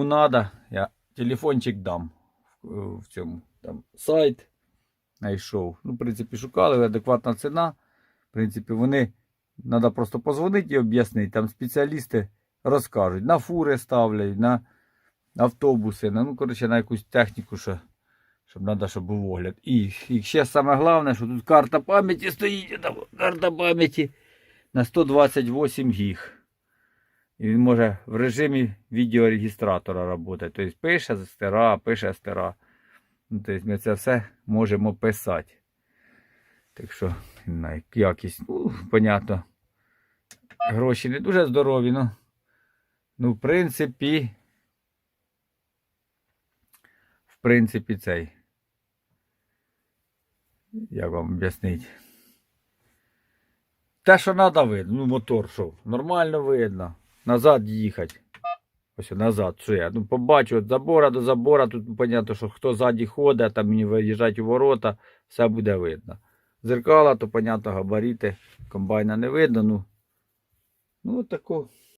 Кому надо, я телефончик дам в, в цьому там сайт знайшов. Ну, в принципі, шукали, адекватна ціна. В принципі, вони треба просто позвонити і об'яснити. Там спеціалісти розкажуть. На фури ставлять, на автобуси, на, ну, коротше, на якусь техніку, що, щоб треба, щоб був огляд. І, і ще саме головне, що тут карта пам'яті стоїть, карта пам'яті на 128 гіг. І він може в режимі відеорегістратора працювати. Тобто пише стира, пише стира. Ну, тобто ми це все можемо писати. Так що, якість, ну, понятно. Гроші не дуже здорові, ну. Ну, в принципі. В принципі, цей. Як вам об'яснити? Те, що треба видно, ну мотор що, нормально видно. Назад їхати. Ось назад, що я. Ну, побачу від забора до забора, тут понятно, що хто ззаді ходить, там мені виїжджать у ворота, все буде видно. Зеркала, то понятно, габарити, комбайна не видно, ну. Ну, тако.